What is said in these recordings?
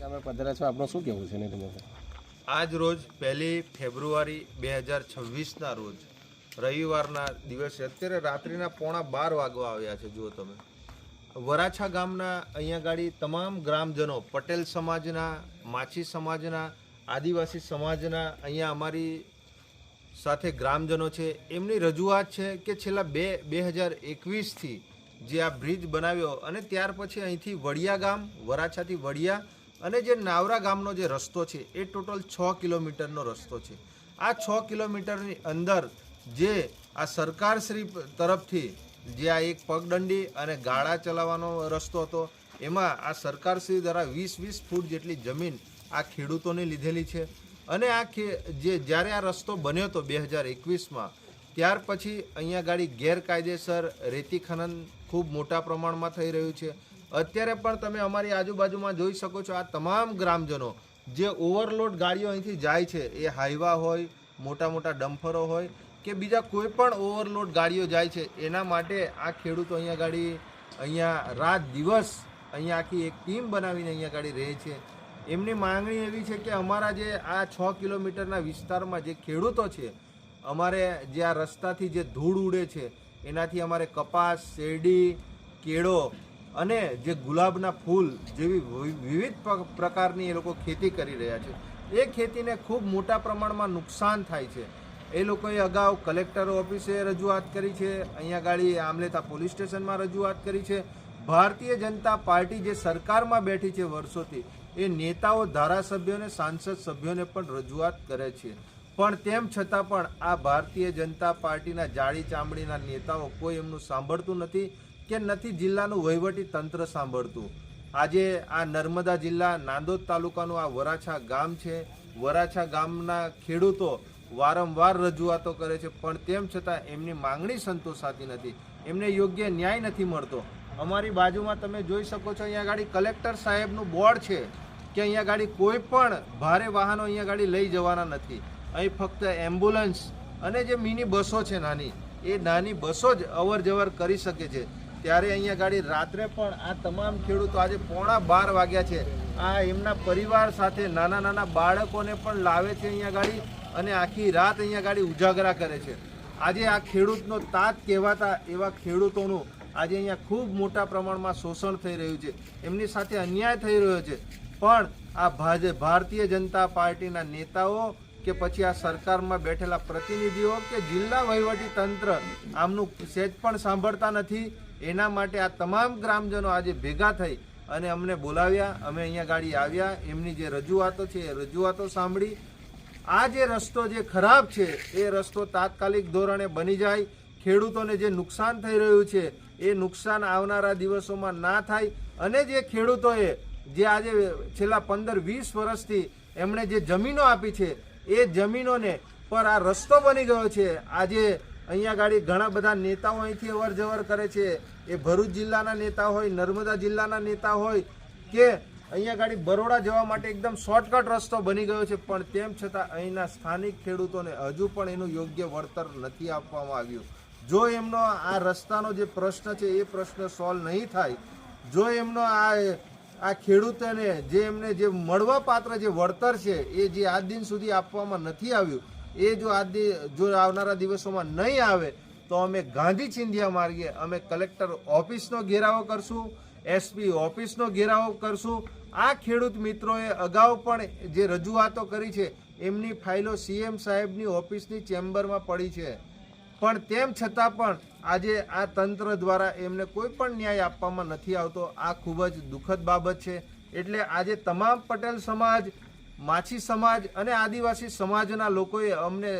શું કહેવું આજ રોજ પહેલી ફેબ્રુઆરી બે હજાર છવ્વીસના રોજ રવિવારના દિવસે અત્યારે રાત્રિના પોણા બાર વાગવા આવ્યા છે, જુઓ તમે. વરાછા ગામના અહીંયા ગાડી તમામ ગ્રામજનો, પટેલ સમાજના, માછી સમાજના, આદિવાસી સમાજના, અહીંયા અમારી સાથે ગ્રામજનો છે. એમની રજૂઆત છે કે છેલ્લા બે બે હજાર એકવીસથી જે આ બ્રિજ બનાવ્યો અને ત્યાર પછી અહીંથી વડિયા ગામ, વરાછાથી વડિયા અને જે નાવરા ગામનો જે રસ્તો છે, એ ટોટલ છ કિલોમીટરનો રસ્તો છે. આ છ કિલોમીટરની અંદર જે આ સરકારશ્રી તરફથી જે આ એક પગદંડી અને ગાળા ચલાવવાનો રસ્તો હતો, એમાં આ સરકારશ્રી દ્વારા વીસ વીસ ફૂટ જેટલી જમીન આ ખેડૂતોને લીધેલી છે. અને આ જે જ્યારે આ રસ્તો બન્યો હતો બે હજાર એકવીસમાં, ત્યાર પછી અહીંયા ગાડી ગેરકાયદેસર રેતી ખનન ખૂબ મોટા પ્રમાણમાં થઈ રહ્યું છે. અત્યારે પણ તમે અમારી આજુબાજુમાં જોઈ શકો છો આ તમામ ગ્રામજનો જે ઓવરલોડ ગાડીઓ અહીંથી જાય છે, એ હાઈવા હોય મોટા મોટા ડમ્ફરો હોય કે બીજા કોઈ પણ ઓવરલોડ ગાડીઓ જાય છે, એના માટે આ ખેડૂતો અહીંયા ગાડી, અહીંયા રાત દિવસ અહીંયા આખી એક ટીમ બનાવીને અહીંયા ગાડી રહે છે. એમની માંગણી એવી છે કે અમારા જે આ છ કિલોમીટરના વિસ્તારમાં જે ખેડૂતો છે, અમારે જે આ રસ્તાથી જે ધૂળ ઉડે છે, એનાથી અમારે કપાસ, શેરડી, કેળો અને જે ગુલાબના ફૂલ જેવી વિવિધ પ્ર- પ્રકારની એ લોકો ખેતી કરી રહ્યા છે. એ ખેતીને ખૂબ મોટા પ્રમાણમાં નુકસાન થાય છે. એ લોકોએ અગાઉ કલેક્ટર ઓફિસે રજૂઆત કરી છે અહીંયા ગાડી આમલેતા પોલીસ સ્ટેશનમાં રજૂઆત કરી છે. ભારતીય જનતા પાર્ટી જે સરકારમાં બેઠી છે વર્ષોથી, એ નેતાઓ, ધારાસભ્યોને, સાંસદ સભ્યોને પણ રજૂઆત કરે છે. પણ તેમ છતાં પણ આ ભારતીય જનતા પાર્ટીના જાડી ચામડીના નેતાઓ કોઈ એમનું સાંભળતું નથી. કે નથી જિલ્લાનું વહીવટી તંત્ર સાંભળતું. આજે આ નર્મદા જિલ્લા નાંદોદ તાલુકાનું આ વરાછા ગામ છે. વરાછા ગામના ખેડૂતો વારંવાર રજૂઆતો કરે છે, પણ તેમ છતાં એમની માંગણી સંતોષાતી નથી. એમને યોગ્ય ન્યાય નથી મળતો. અમારી બાજુમાં તમે જોઈ શકો છો, અહીંયા ગાડી કલેક્ટર સાહેબનું બોર્ડ છે કે અહીંયા ગાડી કોઈ પણ ભારે વાહનો અહીંયા ગાડી લઈ જવાના નથી. અહીં ફક્ત એમ્બ્યુલન્સ અને જે મિની બસો છે નાની, એ નાની બસો જ અવર જવર કરી શકે છે. ત્યારે અહીંયા ગાડી રાત્રે પણ આ તમામ ખેડૂતો આજે પોણા બાર વાગ્યા છે. આ એમના પરિવાર સાથે નાના નાના બાળકોને પણ લાવે છે અહીંયા ગાડી અને આખી રાત અહીંયા ગાડી ઉજાગરા કરે છે. આજે આ ખેડૂતનો તાત કહેવાતા એવા ખેડૂતોનું આજે અહીંયા ખૂબ મોટા પ્રમાણમાં શોષણ થઈ રહ્યું છે. એમની સાથે અન્યાય થઈ રહ્યો છે. પણ આ ભાજ ભારતીય જનતા પાર્ટીના નેતાઓ કે પછી આ સરકારમાં બેઠેલા પ્રતિનિધિઓ કે જિલ્લા વહીવટી તંત્ર આમનું સેજ પણ સાંભળતા નથી. એના માટે આ તમામ ગ્રામજનો આજે ભેગા થઈ અને અમને બોલાવ્યા. અમે અહીંયા ગાડી આવ્યા. એમની જે રજૂઆતો છે એ રજૂઆતો સાંભળી. આ જે રસ્તો જે ખરાબ છે, એ રસ્તો તાત્કાલિક ધોરણે બની જાય. ખેડૂતોને જે નુકસાન થઈ રહ્યું છે, એ નુકસાન આવનારા દિવસોમાં ના થાય. અને જે ખેડૂતોએ જે આજે છેલ્લા પંદર વીસ વર્ષથી એમણે જે જમીનો આપી છે, એ જમીનોને પર આ રસ્તો બની ગયો છે. આજે અહીંયા ગાડી ઘણા બધા નેતાઓ અહીંથી અવર જવર કરે છે. એ ભરૂચ જિલ્લાના નેતા હોય, નર્મદા જિલ્લાના નેતા હોય કે અહીંયા ગાડી બરોડા જવા માટે એકદમ શોર્ટકટ રસ્તો બની ગયો છે. પણ તેમ છતાં અહીંના સ્થાનિક ખેડૂતોને હજુ પણ એનું યોગ્ય વળતર નથી આપવામાં આવ્યું. જો એમનો આ રસ્તાનો જે પ્રશ્ન છે, એ પ્રશ્ન સોલ્વ નહીં થાય, જો એમનો આ આ ખેડૂતોને જે એમને જે મળવાપાત્ર જે વળતર છે, એ જે આજ દિન સુધી આપવામાં નથી આવ્યું એ જો આ જો આવનારા દિવસોમાં નહીં આવે, તો અમે ગાંધી ચિંધિયા માર્ગે અમે કલેક્ટર ઓફિસનો ઘેરાવો કરશું, એસપી ઓફિસનો ઘેરાવો કરશું. આ ખેડૂત મિત્રોએ અગાઉ પણ જે રજૂઆતો કરી છે, એમની ફાઇલો સીએમ સાહેબની ઓફિસની ચેમ્બરમાં પડી છે. પણ તેમ છતાં પણ આજે આ તંત્ર દ્વારા એમને કોઈ પણ ન્યાય આપવામાં નથી આવતો. આ ખૂબ જ દુઃખદ બાબત છે. એટલે આજે તમામ પટેલ સમાજ માછી સમાજ અને આદિવાસી સમાજના લોકોએ અમને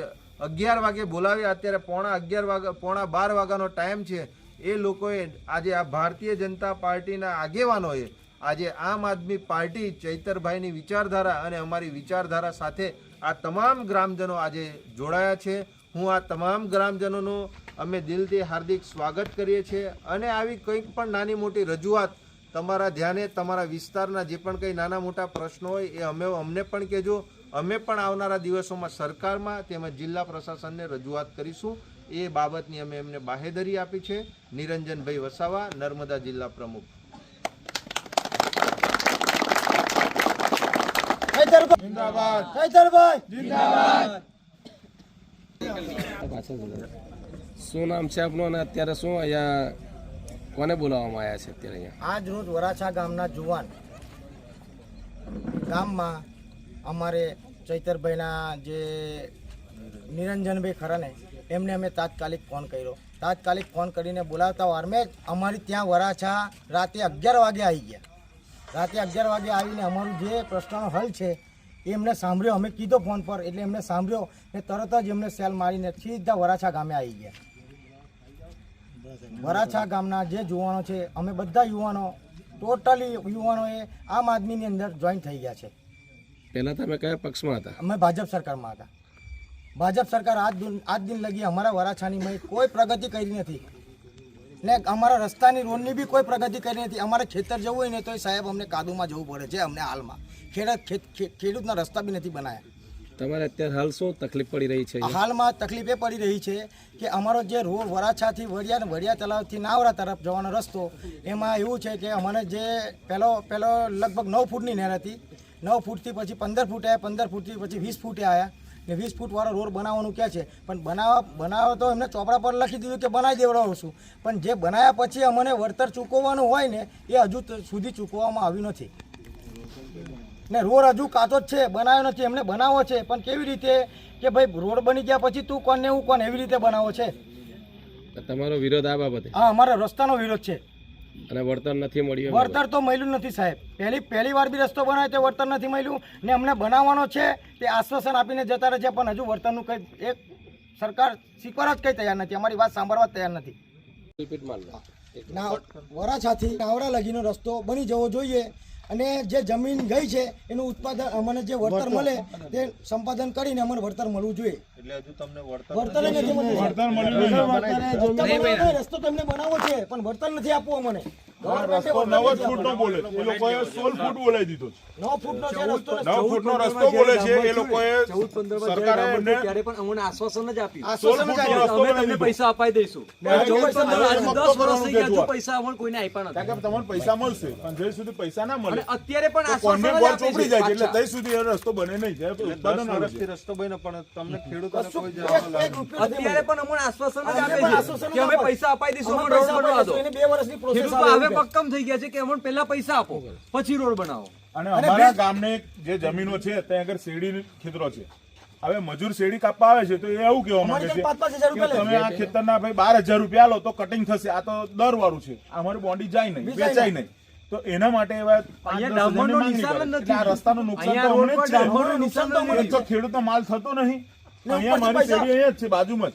અગિયાર વાગે બોલાવ્યા. અત્યારે પોણા અગિયાર વાગ્યા પોણા બાર વાગ્યાનો ટાઈમ છે. એ લોકોએ આજે આ ભારતીય જનતા પાર્ટીના આગેવાનોએ આજે આમ આદમી પાર્ટી ચૈતરભાઈની વિચારધારા અને અમારી વિચારધારા સાથે આ તમામ ગ્રામજનો આજે જોડાયા છે. હું આ તમામ ગ્રામજનોનું અમે દિલથી હાર્દિક સ્વાગત કરીએ છીએ. અને આવી કંઈક પણ નાની મોટી રજૂઆત તમારા ધ્યાને તમારા વિસ્તારના જે પણ કંઈ નાના મોટા પ્રશ્નો હોય એ અમે અમને પણ કહેજો. અમે પણ આવનારા દિવસોમાં સરકારમાં તેમજ જિલ્લા પ્રશાસનને રજૂઆત કરીશું. એ બાબતની અમે એમને બાહેધરી આપી છે. નિરંજનભાઈ વસાવા નર્મદા જિલ્લા પ્રમુખ. શું નામ છે આપનું અને અત્યારે શું અહીંયા કોને બોલાવવામાં આવ્યા છે અત્યારે અહીંયા? આજ રોજ વરાછા ગામના જુવાન ગામમાં અમારે ચૈતરભાઈના જે નિરંજનભાઈ ખરાને, એમને અમે તાત્કાલિક ફોન કર્યો. તાત્કાલિક ફોન કરીને બોલાવતા વારમે જ અમારી ત્યાં વરાછા રાતે અગિયાર વાગે આવી ગયા. રાતે અગિયાર વાગે આવીને અમારું જે પ્રશ્નનો હલ છે, એ એમને સાંભળ્યો. અમે કીધો ફોન પર, એટલે એમને સાંભળ્યો ને તરત જ એમને સેલ મારીને સીધા વરાછા ગામે આવી ગયા. વરાછા ગામના જે યુવાનો છે અમે બધા યુવાનો ટોટલી યુવાનોએ આમ આદમીની અંદર જોઈન થઈ ગયા છે. પહેલાં તમે કયા પક્ષમાં હતા? અમે ભાજપ સરકારમાં હતા. ભાજપ સરકાર આજ દિન આજ દિન લગી અમારા વરાછાની મેં કોઈ પ્રગતિ કરી નથી. ને અમારા રસ્તાની રોડની બી કોઈ પ્રગતિ કરી નથી. અમારે ખેતર જવું હોય ને તો સાહેબ અમને કાદુમાં જવું પડે છે અમને હાલમાં. ખેડૂત ખેડૂતના રસ્તા બી નથી બનાયા. તમારે અત્યારે હાલ શું તકલીફ પડી રહી છે હાલમાં તકલીફ એ પડી રહી છે કે અમારો જે રોડ વરાછાથી વડિયા વડિયા તલાવથી નાવરા તરફ જવાનો રસ્તો, એમાં એવું છે કે અમને જે પહેલો પહેલો લગભગ નવ ફૂટની નહેર હતી. નવ ફૂટથી પછી પંદર ફૂટ પંદર ફૂટથી પછી વીસ ફૂટે આવ્યા ને વીસ ફૂટવાળો રોડ બનાવવાનું કહે છે. પણ બનાવવા બનાવો તો એમને ચોપડા પર લખી દીધું કે બનાવી દેવડાવું છું. પણ જે બનાવ્યા પછી અમને વળતર ચૂકવવાનું હોય ને, એ હજુ સુધી ચૂકવવામાં આવ્યું નથી. ને રોડ હજુ કાચો જ છે બનાવ્યો નથી એમને બનાવો છે. પણ કેવી રીતે કે ભાઈ રોડ બની ગયા પછી તું કોણ ને હું કોણ એવી રીતે બનાવો છે? તમારો વિરોધ આ બાબતે? હા અમારો રસ્તાનો વિરોધ છે. અને વળતર નથી મળ્યું વળતર તો મળ્યું નથી સાહેબ. પહેલી પહેલી વાર બી રસ્તો બનાવ્યો તે વળતર નથી મળ્યું. ને અમને બનાવવાનો છે તે આશ્વાસન આપીને જતા રહે છે પણ હજુ વળતરનું કંઈ એક સરકાર સ્વીકારવા જ કંઈ તૈયાર નથી. અમારી વાત સાંભળવા જ તૈયાર નથી. વરાછાથી નાવડા લગીનો રસ્તો બની જવો જોઈએ. અને જે જમીન ગઈ છે એનું ઉત્પાદન અમને જે વળતર મળે તે સંપાદન કરીને અમને વળતર મળવું જોઈએ. એટલે હજુ તમને વળતર વળતર નથી મળતું. રસ્તો તમને બનાવવો છે પણ વળતર નથી આપવું અમને. રસ્તો નવ જ ફૂટ નો બોલે એ લોકોએ સોળ ફૂટ બોલાવી દીધો છે. નવ ફૂટનો છે રસ્તો. નવ ફૂટ નો રસ્તો બોલે છે એ લોકોએ સરકારે એમને ત્યારે પણ અમને આશ્વાસન જ આપ્યું. આશ્વાસન જ આપ્યું. અમે તમને પૈસા અપાઈ દઈશું. હવે જો પૈસા દસ વર્ષ થઈ ગયા હજુ પૈસા અમને કોઈને આપ્યા નથી. કારણ કે તમને પૈસા મળશે પણ જ્યાં સુધી પૈસા ના મળે અત્યારે પણ આશ્વાસન જ ચોપડી જાય છે. એટલે ત્યાં સુધી એ રસ્તો બને નહીં જાય તો ઉત્પાદન આવે રસ્તો બને પણ તમને ખેડૂતોને કોઈ જવાબ અત્યારે પણ અમને આશ્વાસન જ આપે છે કે અમે પૈસા અપાઈ દઈશું અમને અમને બનાવવા દો. બે વર્ષની પ્રોસેસ આવે. પક્કમ થઈ ગયા છે કે અમને પહેલા પૈસા આપો પછી રોડ બનાવો. અને અમારા ગામને જે જમીનો છે ત્યાં આગળ શેરડી ખેતરો છે. હવે મજૂર શેરડી કાપવા આવે છે તો એ એવું કેવા માંગે છે કે તમે આ ખેતરના ભાઈ બાર હજાર રૂપિયા લો તો કટિંગ થશે. આ તો દર વાળું છે. અમારી બોન્ડી જાય નહીં વેચાય નહીં. તો એના માટે એવા રસ્તાનું નુકસાન તો. ખેડૂતનો માલ થતો નહીં. અહીંયા મારી શેરડી અહીંયા જ છે બાજુમાં જ.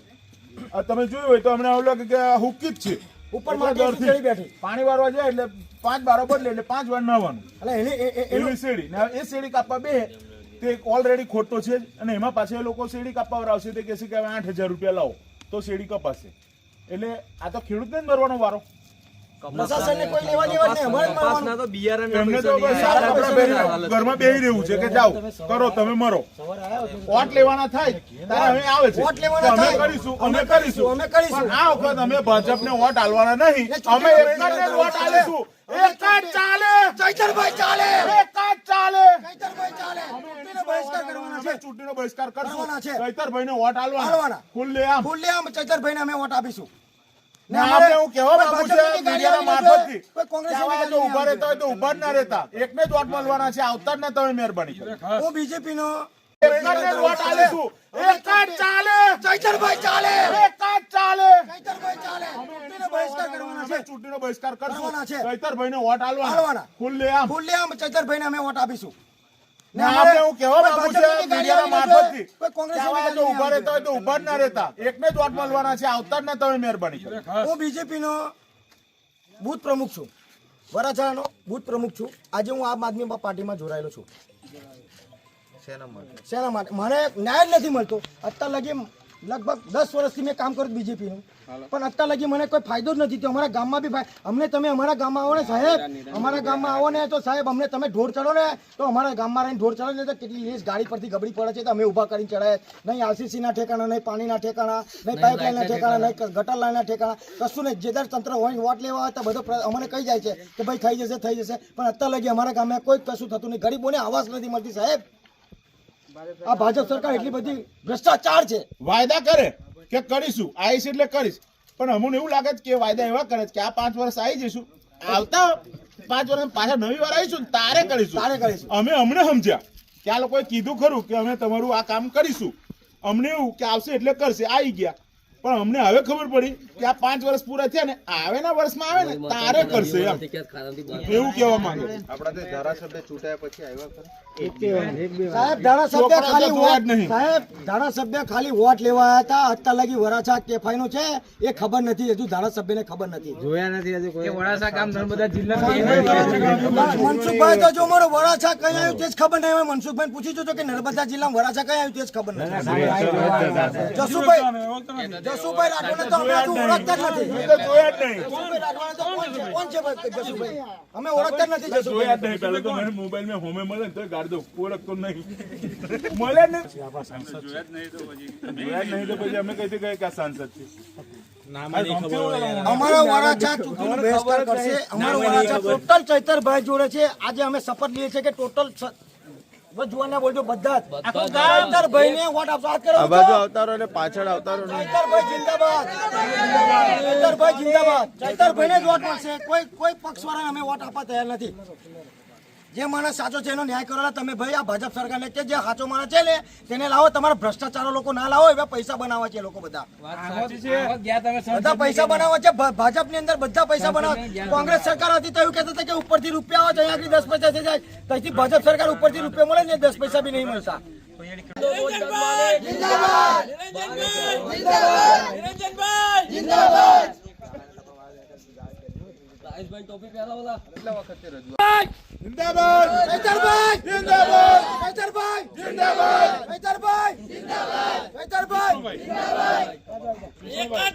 આ તમે જોયું હોય તો અમને એવું લાગે કે આ હુક્કી જ છે. ઉપર માટી ચડી બેઠી. પાણી વાળવા જાય એટલે પાંચ બારો બદલે એટલે પાંચ વાર નાવાનું. એટલે એની એ- એ- એનું એવી શેડી ને એ શેડી કાપવા બે તે ઓલરેડી ખોટો છે અને એમાં પાછા એ લોકો શેડી કાપવા આવશે. તે કહેશે કે આઠ હજાર રૂપિયા લાવો. તો શેડી કપાશે. એટલે આ તો ખેડૂતને જ મરવાનો વારો. ઘરમાં બેહી રહેવું છે કે જાઓ કરો તમે મરો. વોટ લેવાના થાય? ત્યારે હવે આવે છે. અમે કરીશું અમે કરીશું, અમે કરીશું. આ વખત અમે ભાજપને વોટ આલવાના નહીં. ચૂંટણી અમે એક જ વોટ આલીશું. એક જ ચાલે. ચૈતરભાઈ ચાલે. એક જ ચાલે. ચૈતરભાઈ ચાલે. ચૂંટણીનો બહિષ્કાર કરવાના છે. ચૈતરભાઈ બહિષ્કાર કરવાના છે. કરશું ચૈતરભાઈને વોટ આલવાના. ખુલ્લે આમ ખુલ્લે આમ ચૈતરભાઈને અમે વોટ આપીશું. ને આપણે એવું કહેવા માંગુ ભાજપની છે ગાડી મીડિયાના મારફતથી જશે, કોઈ કોંગ્રેસની કે આવા ગાડી જો આવી રહેતા હોય તો ઊભા જ ના રહેતા. એકને જ વોટ મળવાના છે આવતા જ ના તમે મહેરબાની હું બીજેપી નો ચૈતરભાઈ ચૈતરભાઈ ચૂંટણીનો બહિષ્કાર કરવાના છે. કરશું. છે. ચૈતરભાઈને વોટ આલવાના. આલવાના. ખુલ્લે આમ ખુલ્લે અમે વોટ આપીશું. ને આપણે એવું કહેવા કોઈ રહેતા હોય તો ઊભા ના રહેતા. એકને જ વોટ મળવાના છે આવતા જ ના તમે મહેરબાની કરો. હું બીજેપી નો બૂથ પ્રમુખ છું. વરાછાનો બૂથ પ્રમુખ છું. આજે હું આમ આદમી પાર્ટીમાં જોડાયેલો છું. શેના માટે? શેના માટે? મને ન્યાય જ નથી મળતો. અત્યાર લગી લગભગ દસ વર્ષથી મેં કામ કર્યું બીજેપીનું. પણ અત્યાર લગી મને કોઈ ફાયદો જ નથી તો અમારા ગામમાં બી ભાઈ અમને તમે અમારા ગામમાં આવો ને સાહેબ. અમારા ગામમાં આવો ને તો સાહેબ અમને તમે ઢોર ચડો ને તો અમારા ગામમાં રહીને ઢોર ચડો ને તો કેટલી લેસ ગાડી પરથી ગબડી પડે છે તો અમે ઊભા કરીને ચડાય. નહીં આરસીસી ના ઠેકાણા નહીં પાણીના ઠેકાણા નહીં પાઇપલાઇન ના ઠેકાણા નહીં ગટર લાઈન ના ઠેકાણા. કશું નહીં જેદાર તંત્ર હોય વોટ લેવા હોય તો બધો અમને કહી જાય છે કે ભાઈ થઈ જશે થઈ જશે. પણ અત્યાર લગી અમારા ગામમાં કોઈ કશું થતું નહીં. ગરીબોને આવાસ નથી મળતી સાહેબ. આ ભાજપ સરકાર એટલી બધી ભ્રષ્ટાચાર છે. વાયદા કરે કે કરીશું આવીશ એટલે કરીશ. પણ અમને એવું લાગે છે કે વાયદા એવા કરે છે કે આ પાંચ વર્ષ આવી જઈશું. આવતા પાંચ વર્ષ પાછા નવી વાર આવીશું તારે કરીશું. તારે કરીશું. અમે અમને સમજ્યા કે આ લોકોએ કીધું ખરું કે અમે તમારું આ કામ કરીશું. અમને એવું કે આવશે એટલે કરશે આવી ગયા. પણ અમને હવે ખબર પડી કે આ પાંચ વર્ષ પૂરા થયા ને આવેના વર્ષમાં આવે ને તારે કરશે એમ. એવું કેવા માંગે. છે. આપણા ધારાસભ્ય ચૂંટાયા પછી આવ્યા સાહેબ ધારાસભ્ય ખાલી વોટ નહીં. સાહેબ ધારાસભ્ય ખાલી વોટ લેવા આવ્યા હતા. અત્યાર લગી વરાછા કેફાઈ નું છે. એ ખબર નથી હજુ ધારાસભ્ય ને ખબર નથી. મનસુખભાઈ તો જો મારો વરાછા કઈ આવ્યું તે જ ખબર નહીં. હોય મનસુખભાઈ પૂછી જોજો કે નર્મદા જિલ્લામાં વરાછા કઈ આવ્યું તે જ ખબર નથી. જસુભાઈ જસુભાઈ રાઠવાને તો અમે હજુ ઓળખતા જ નથી. તો જોયા જ નહીં. જસુભાઈ રાઠવાને તો કોણ છે? કોણ છે ભાઈ જસુભાઈ અમે ઓળખતા જ નથી જોયા જ નહીં. પહેલા તો મને મોબાઈલ મે હોમે મળે તો ગાડ દો ઓળખતો નહીં. મળે ને જોયા જ નહીં તો પછી. અમે કઈથી કહીએ કે આ સાંસદ છે? અમારો વરાછા ચૂંટણી બહિષ્કાર કરશે. અમારો વરાછા ટોટલ ચૈતરભાઈ જોડે છે. આજે અમે શપથ લઈએ છીએ કે ટોટલ જુવાના બોલજો બધા જ. ચૈતરભાઈ ને વોટ આપશો આ કરો બાજુ આવતા રહો પાછળ ને. ચૈતરભાઈ જિંદાબાદ. ચૈતરભાઈ જિંદાબાદ. ચૈતરભાઈ ને જ વોટ મળશે. કોઈ કોઈ પક્ષવાળાને અમે વોટ આપવા તૈયાર નથી. જે માણસ સાચો છે એનો ન્યાય કરેલા તમે ભાઈ આ ભાજપ સરકારને કે જે સાચો માણસ છે ને તેને લાવો તમારા ભ્રષ્ટાચારો લોકો ના લાવો એવા પૈસા બનાવવા છે લોકો બધા. બધા પૈસા બનાવવા છે ભાજપ ભાજપની અંદર બધા પૈસા બનાવવા કોંગ્રેસ સરકાર હતી તો એવું કહેતા હતા કે ઉપરથી રૂપિયા આવે છે અહીંયા દસ પૈસા થઈ જાય. ત્યાંથી ભાજપ સરકાર ઉપરથી રૂપિયા મળે ને દસ પૈસા બી નહીં મળતા. જિંદાબાદ! ચૈતરભાઈ જિંદાબાદ! ચૈતરભાઈ જિંદાબાદ! ચૈતરભાઈ ચૈતરભાઈ એક જ ચાલે